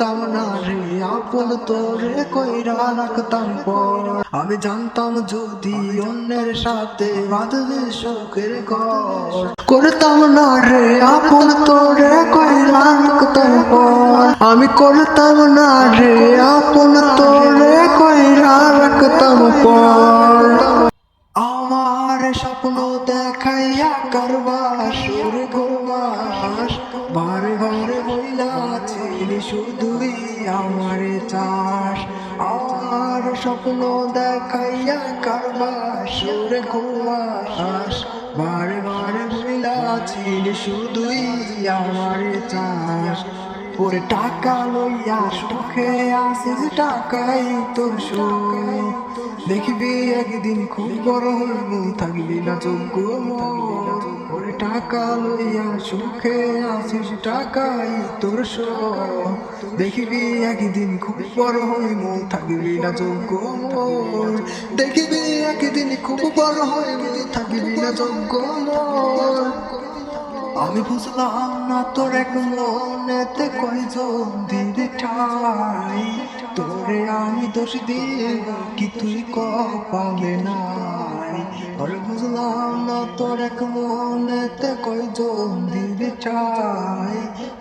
করতাম না রে, আপন তোরে কইরা রাখতাম পর। আমি জানতাম যদি অন্যের সাথে বাদলে সুখের ঘর। করতাম না রে, আপন তোরে কইরা রাখতাম পর। আমি করতাম না রে, আপন তোরে কইরা রাখতাম পর। আমার স্বপ্ন দেখাইয়া কারবার। শুধুই আমার চাষ। আমার স্বপ্ন দেখাইয়া কারবার সুর গোবাস বারে বারে বইলা ছিলি শুধুই আমার চাষ। ওরে টাকা লইয়া সুখে আসিস টাকাই সুখ। দেখবি একদিন খুব বড় হইব, থাকবি না যোগ্য টাকা লইয়া সুখে আসিস টাকাই তোর দেখিবি একদিন খুব বড় হইব থাকবি না যোগ্য মোর। দেখবি একদিন খুব বড় হইব থাকবি না যোগ্য মোর। আমি বুঝলাম না তোর এক মনেতে কয়জন দিদি ঠাই। তোরে আমি দোষ দিব কি তুই কপালে নাই।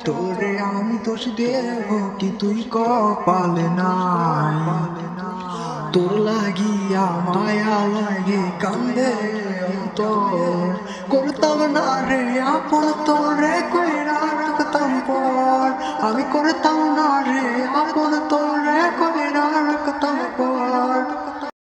তোর আমি দোষ দেব কি তুই কপালে নাই। তোর লাগিয়া মায়া লাগে কান্দে অন্তর। করতাম না রে আপন তোরে কইরা রাখতাম পর। আমি করতাম